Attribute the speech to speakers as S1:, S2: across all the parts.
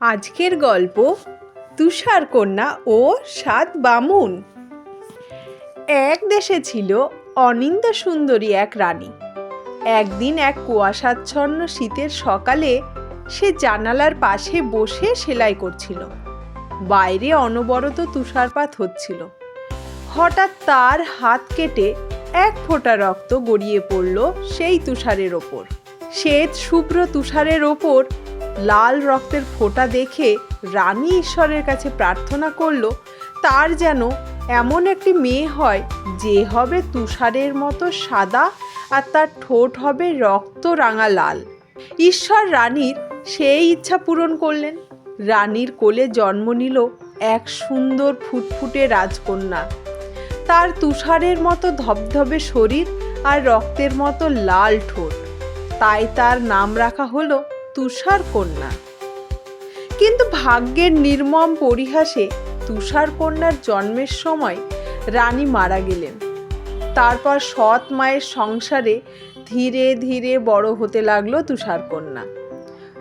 S1: আজকের গল্প তুষার কন্যা ও সাত বামুন। এক দেশে ছিল অনিন্দ সুন্দরী এক রানী। একদিন এক কুয়াশাচ্ছন্ন শীতের সকালে সে জানালার পাশে বসে সেলাই করছিল। বাইরে অনবরত তুষারপাত হচ্ছিল। হঠাৎ তার হাত কেটে এক ফোঁটা রক্ত গড়িয়ে পড়ল সেই তুষারের ওপর। শ্বেত শুভ্র তুষারের ওপর লাল রক্তের ফোঁটা দেখে রানী ঈশ্বরের কাছে প্রার্থনা করল, তার যেন এমন একটি মেয়ে হয় যে হবে তুষারের মতো সাদা আর তার ঠোঁট হবে রক্ত রাঙা লাল। ঈশ্বর রানীর সেই ইচ্ছা পূরণ করলেন। রানীর কোলে জন্ম নিল এক সুন্দর ফুটফুটে রাজকন্যা। তার তুষারের মতো ধবধবে শরীর আর রক্তের মতো লাল ঠোঁট। তাই তার নাম রাখা হলো তুষার কন্যা কিন্তু ভাগ্যের নির্মম পরিহাসে তুষার কন্যার জন্মের সময় রানী মারা গেলেন। তারপর সৎ মায়ের সংসারে ধীরে ধীরে বড় হতে লাগল তুষার কন্যা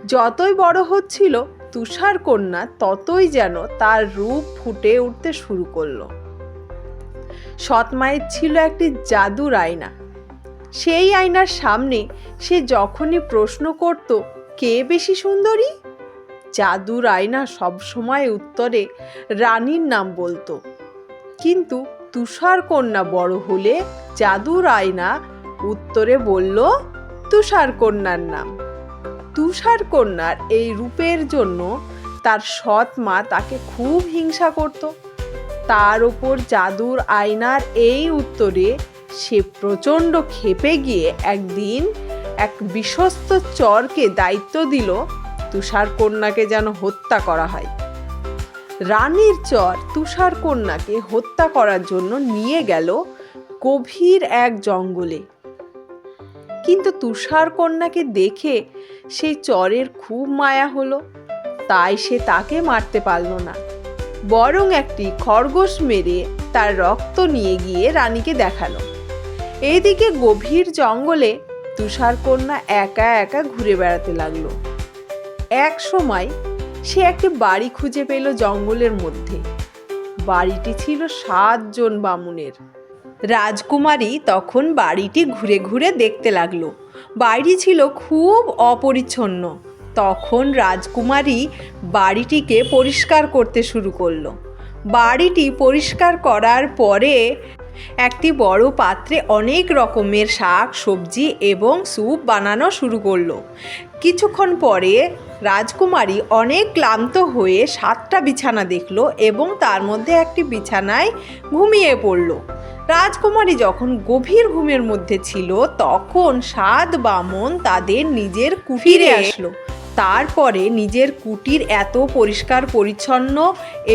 S1: যতই বড় হচ্ছিল তুষার কন্যা ততই যেন তার রূপ ফুটে উঠতে শুরু করল। সৎ মায়ের ছিল একটি জাদুর আয়না। সেই আয়নার সামনে সে যখনই প্রশ্ন করত কে বেশি সুন্দরী? জাদুর আয়না সবসময় উত্তরে রানীর নাম বলতো। কিন্তু তুষার কন্যা বড় হলে জাদুর আয়না উত্তরে বলল তুষার কন্যার নাম। তুষার কন্যার এই রূপের জন্য তার সৎ মা তাকে খুব হিংসা করত। তার ওপর জাদুর আয়নার এই উত্তরে সে প্রচণ্ড ক্ষেপে গিয়ে একদিন এক বিশ্বস্ত চরকে দায়িত্ব দিল তুষার কন্যাকে যেন হত্যা করা হয়। রানীর চর তুষার কন্যাকে হত্যা করার জন্য নিয়ে গেল গভীর এক জঙ্গলে। কিন্তু তুষার কন্যাকে দেখে সেই চরের খুব মায়া হলো, তাই সে তাকে মারতে পারল না। বরং একটি খরগোশ মেরে তার রক্ত নিয়ে গিয়ে রানীকে দেখাল। এইদিকে গভীর জঙ্গলে তুষারকন্যা একা একা ঘুরে বেড়াতে লাগল। এক সময় সে একটি বাড়ি খুঁজে পেল জঙ্গলের মধ্যে। বাড়িটি ছিল সাতজন বামুনের। রাজকুমারী তখন বাড়িটি ঘুরে ঘুরে দেখতে লাগল। বাড়ি ছিল খুব অপরিচ্ছন্ন। তখন রাজকুমারী বাড়িটিকে পরিষ্কার করতে শুরু করল। বাড়িটি পরিষ্কার করার পরে একটি বড় পাত্রে অনেক রকমের শাক সবজি এবং স্যুপ বানানো শুরু করল। কিছুক্ষণ পরে রাজকুমারী অনেক ক্লান্ত হয়ে সাতটা বিছানা দেখল এবং তার মধ্যে একটি বিছানায় ঘুমিয়ে পড়ল। রাজকুমারী যখন গভীর ঘুমের মধ্যে ছিল তখন সাত বামন তাদের নিজের কুটিরে আসলো। তারপরে নিজের কুটির এত পরিষ্কার পরিচ্ছন্ন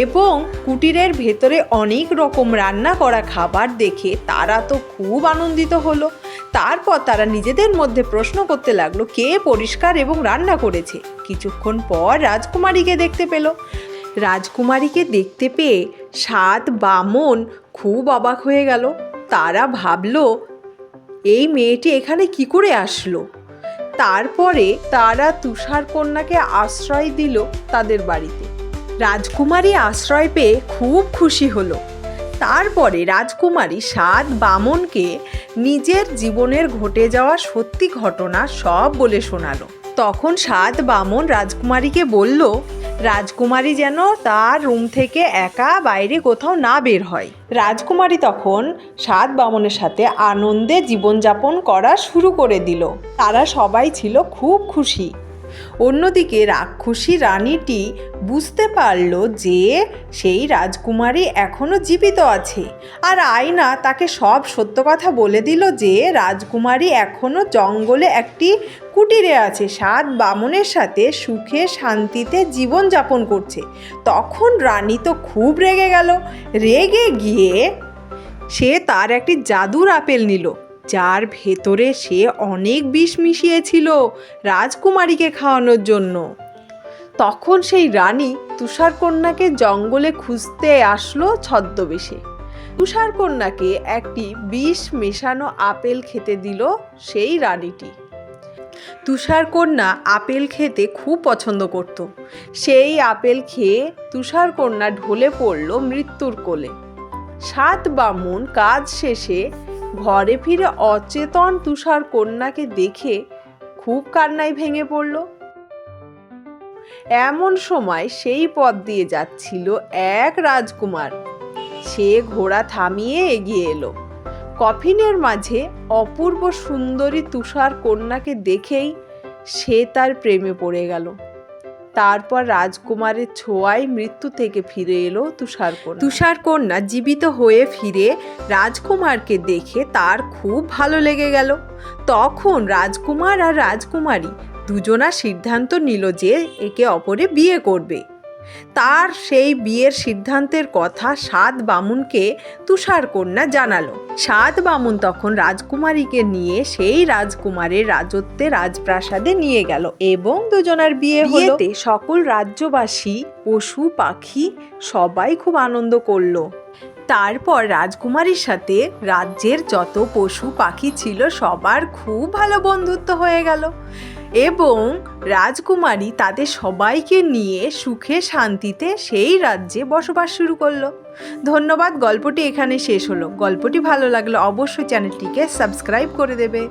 S1: এবং কুটিরের ভেতরে অনেক রকম রান্না করা খাবার দেখে তারা তো খুব আনন্দিত হলো। তারপর তারা নিজেদের মধ্যে প্রশ্ন করতে লাগল, কে পরিষ্কার এবং রান্না করেছে? কিছুক্ষণ পর রাজকুমারীকে দেখতে পেল। রাজকুমারীকে দেখতে পেয়ে সাত বামন খুব অবাক হয়ে গেল। তারা ভাবলো, এই মেয়েটি এখানে কি করে আসলো? তারপরে তারা তুষার কন্যাকে আশ্রয় দিল তাদের বাড়িতে। রাজকুমারী আশ্রয় পেয়ে খুব খুশি হলো। তারপরে রাজকুমারী সাত বামনকে নিজের জীবনের ঘটে যাওয়া সত্যি ঘটনা সব বলে শোনালো। তখন সাত বামন রাজকুমারীকে বলল রাজকুমারী যেন তার রুম থেকে একা বাইরে কোথাও না বের হয়। রাজকুমারী তখন সাত বামনের সাথে আনন্দে জীবনযাপন করা শুরু করে দিল। তারা সবাই ছিল খুব খুশি। অন্যদিকে রাক্ষসী রানীটি বুঝতে পারল যে সেই রাজকুমারী এখনও জীবিত আছে। আর আয়না তাকে সব সত্য কথা বলে দিল যে রাজকুমারী এখনও জঙ্গলে একটি কুটিরে আছে, সাত বামনের সাথে সুখে শান্তিতে জীবনযাপন করছে। তখন রানী তো খুব রেগে গেল। রেগে গিয়ে সে তার একটি জাদুর আপেল নিল। যার ভেতরে সে অনেক বিষ মিশিয়েছিল রাজকুমারীকে খাওয়ানোর জন্য। তখন সেই রানী তুষারকন্যাকে জঙ্গলে খুঁজতে আসলো ছদ্মবেশে। তুষারকন্যাকে একটি বিষ মেশানো আপেল খেতে দিল সেই রানীটি। তুষারকন্যা আপেল খেতে খুব পছন্দ করত। সেই আপেল খেয়ে তুষারকন্যা ঢলে পড়ল মৃত্যুর কোলে। সাত বামুন কাজ শেষে ঘরে ফিরে অচেতন তুষার কন্যাকে দেখে খুব কান্নায় ভেঙে পড়ল। এমন সময় সেই পথ দিয়ে যাচ্ছিল এক রাজকুমার। সে ঘোড়া থামিয়ে এগিয়ে এলো। কফিনের মাঝে অপূর্ব সুন্দরী তুষার কন্যাকে দেখেই সে তার প্রেমে পড়ে গেল। তারপর রাজকুমারের ছোঁয়ায় মৃত্যু থেকে ফিরে এলো তুষার কন্যা। তুষার কন্যা জীবিত হয়ে ফিরে রাজকুমারকে দেখে তার খুব ভালো লেগে গেল। তখন রাজকুমার আর রাজকুমারী দুজনা সিদ্ধান্ত নিল যে একে অপরে বিয়ে করবে। তার সেই বিয়ের সিদ্ধান্তের কথা সাত বামুনকে তুষার কন্যা জানালো। সাত বামুন তখন রাজকুমারীকে নিয়ে সেই রাজকুমারের রাজত্বে রাজপ্রাসাদে নিয়ে গেল এবং দুজনার বিয়ে হলো। সকল রাজ্যবাসী পশু পাখি সবাই খুব আনন্দ করল। তারপর রাজকুমারীর সাথে রাজ্যের যত পশু পাখি ছিল সবার খুব ভালো বন্ধুত্ব হয়ে গেল। এবং রাজকুমারী তাদের সবাইকে নিয়ে সুখে শান্তিতে সেই রাজ্যে বসবাস শুরু করল। ধন্যবাদ, গল্পটি এখানে শেষ হলো। গল্পটি ভালো লাগলে অবশ্যই চ্যানেলটিকে সাবস্ক্রাইব করে দেবে।